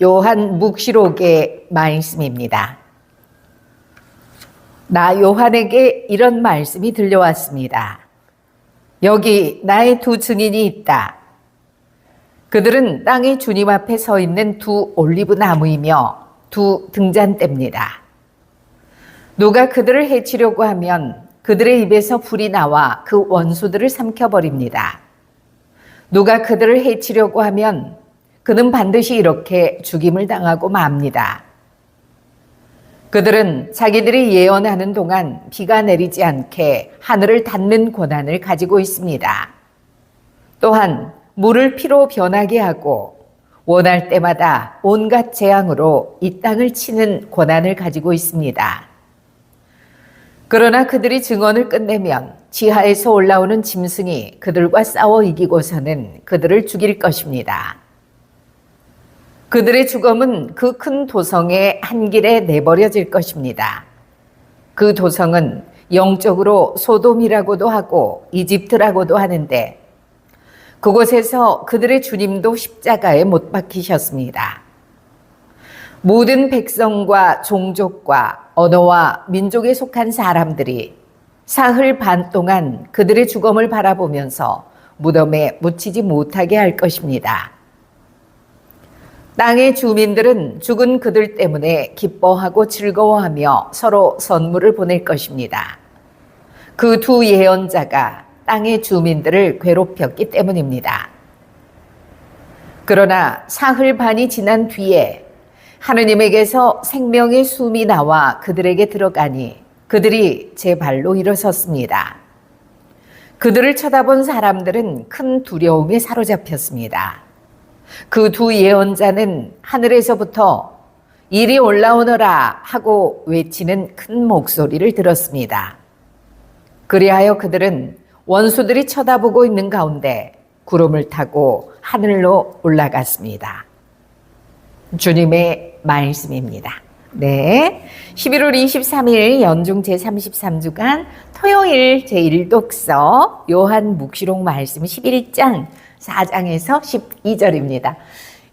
요한 묵시록의 말씀입니다. 나 요한에게 이런 말씀이 들려왔습니다. 여기 나의 두 증인이 있다. 그들은 땅의 주님 앞에 서 있는 두 올리브 나무이며 두 등잔대입니다. 누가 그들을 해치려고 하면 그들의 입에서 불이 나와 그 원수들을 삼켜버립니다. 누가 그들을 해치려고 하면 그는 반드시 이렇게 죽임을 당하고 맙니다. 그들은 자기들이 예언하는 동안 비가 내리지 않게 하늘을 닫는 권한을 가지고 있습니다. 또한 물을 피로 변하게 하고 원할 때마다 온갖 재앙으로 이 땅을 치는 권한을 가지고 있습니다. 그러나 그들이 증언을 끝내면 지하에서 올라오는 짐승이 그들과 싸워 이기고서는 그들을 죽일 것입니다. 그들의 죽음은 그 큰 도성의 한 길에 내버려질 것입니다. 그 도성은 영적으로 소돔이라고도 하고 이집트라고도 하는데 그곳에서 그들의 주님도 십자가에 못 박히셨습니다. 모든 백성과 종족과 언어와 민족에 속한 사람들이 사흘 반 동안 그들의 죽음을 바라보면서 무덤에 묻히지 못하게 할 것입니다. 땅의 주민들은 죽은 그들 때문에 기뻐하고 즐거워하며 서로 선물을 보낼 것입니다. 그 두 예언자가 땅의 주민들을 괴롭혔기 때문입니다. 그러나 사흘 반이 지난 뒤에 하느님에게서 생명의 숨이 나와 그들에게 들어가니 그들이 제 발로 일어섰습니다. 그들을 쳐다본 사람들은 큰 두려움에 사로잡혔습니다. 그 두 예언자는 하늘에서부터 이리 올라오너라 하고 외치는 큰 목소리를 들었습니다. 그리하여 그들은 원수들이 쳐다보고 있는 가운데 구름을 타고 하늘로 올라갔습니다. 주님의 말씀입니다. 네. 11월 23일 연중 제33주간 토요일 제1독서 요한 묵시록 말씀 11장 4장에서 12절입니다.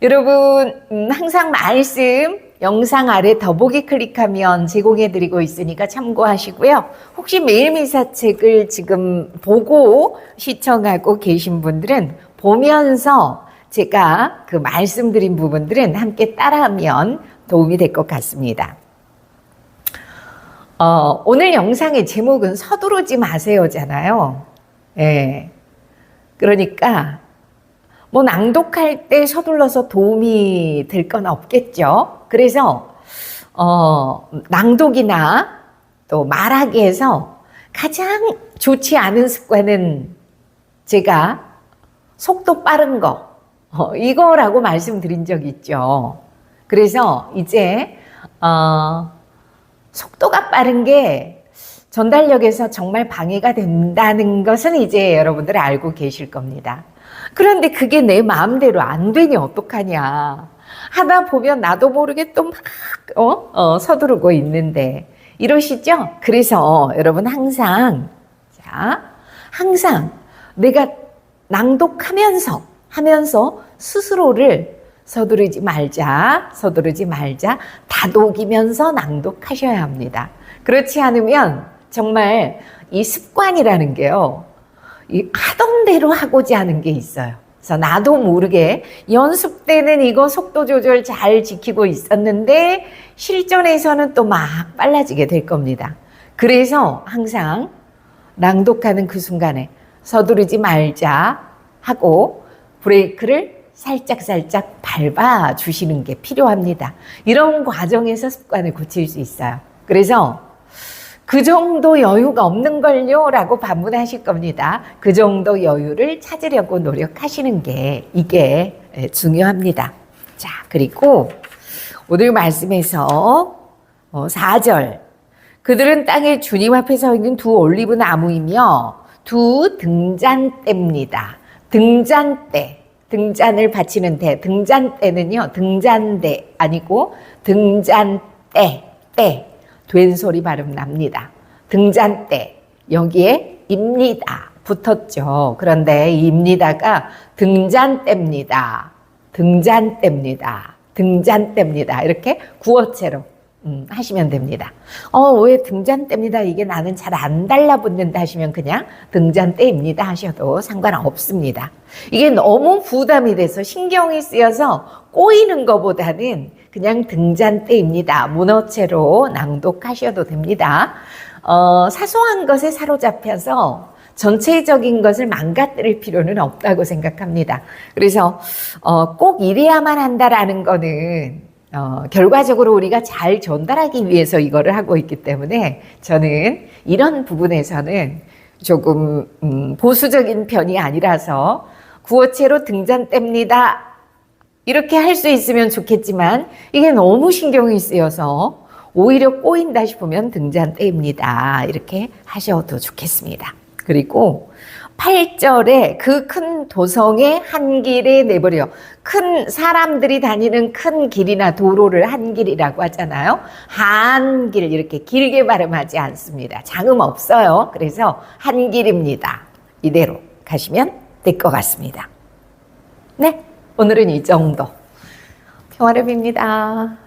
여러분, 음, 항상 말씀 영상 아래 더보기 클릭하면 제공해 드리고 있으니까 참고하시고요. 혹시 매일 미사책을 지금 보고 시청하고 계신 분들은 보면서 제가 그 말씀드린 부분들은 함께 따라하면 도움이 될 것 같습니다. 어, 오늘 영상의 제목은 서두르지 마세요잖아요. 예. 그러니까 뭐 낭독할 때 서둘러서 도움이 될 건 없겠죠. 그래서 어, 낭독이나 또 말하기에서 가장 좋지 않은 습관은 제가 속도 빠른 거 어, 이거라고 말씀드린 적 있죠. 그래서 이제 어, 속도가 빠른 게 전달력에서 정말 방해가 된다는 것은 이제 여러분들 알고 계실 겁니다. 그런데 그게 내 마음대로 안 되니 어떡하냐. 하다 보면 나도 모르게 또 막, 어? 어, 서두르고 있는데. 이러시죠? 그래서 여러분 항상, 자, 항상 내가 낭독하면서, 하면서 스스로를 서두르지 말자, 서두르지 말자, 다독이면서 낭독하셔야 합니다. 그렇지 않으면 정말 이 습관이라는 게요, 이 하던 대로 하고자 하는 게 있어요. 그래서 나도 모르게 연습 때는 이거 속도 조절 잘 지키고 있었는데 실전에서는 또 막 빨라지게 될 겁니다. 그래서 항상 낭독하는 그 순간에 서두르지 말자 하고 브레이크를 살짝살짝 밟아 주시는 게 필요합니다. 이런 과정에서 습관을 고칠 수 있어요. 그래서 그 정도 여유가 없는 걸요? 라고 반문하실 겁니다. 그 정도 여유를 찾으려고 노력하시는 게 이게 중요합니다. 자, 그리고 오늘 말씀에서 4절. 그들은 땅에 주님 앞에 서 있는 두 올리브 나무이며 두 등잔대입니다. 등잔대. 등잔을 바치는 대. 등잔대는요, 등잔대 아니고 등잔대. 때. 된 소리 발음 납니다. 등잔대 여기에 입니다 붙었죠. 그런데 입니다가 등잔대입니다. 등잔대입니다. 등잔대입니다. 이렇게 구어체로 음, 하시면 됩니다. 어, 왜 등잔대입니다. 이게 나는 잘 안 달라붙는다 하시면 그냥 등잔대입니다 하셔도 상관없습니다. 이게 너무 부담이 돼서 신경이 쓰여서 꼬이는 것보다는 그냥 등잔대입니다. 문어체로 낭독하셔도 됩니다. 어, 사소한 것에 사로잡혀서 전체적인 것을 망가뜨릴 필요는 없다고 생각합니다. 그래서 어, 꼭 이래야만 한다라는 거는 어, 결과적으로 우리가 잘 전달하기 위해서 이거를 하고 있기 때문에 저는 이런 부분에서는 조금 음, 보수적인 편이 아니라서 구어체로 등잔대입니다. 이렇게 할 수 있으면 좋겠지만 이게 너무 신경이 쓰여서 오히려 꼬인다 싶으면 등잔대입니다. 이렇게 하셔도 좋겠습니다. 그리고 8절에 그 큰 도성의 한 길에 내버려 큰 사람들이 다니는 큰 길이나 도로를 한 길이라고 하잖아요. 한 길 이렇게 길게 발음하지 않습니다. 장음 없어요. 그래서 한 길입니다. 이대로 가시면 될 것 같습니다. 네, 오늘은 이 정도. 평화롭입니다.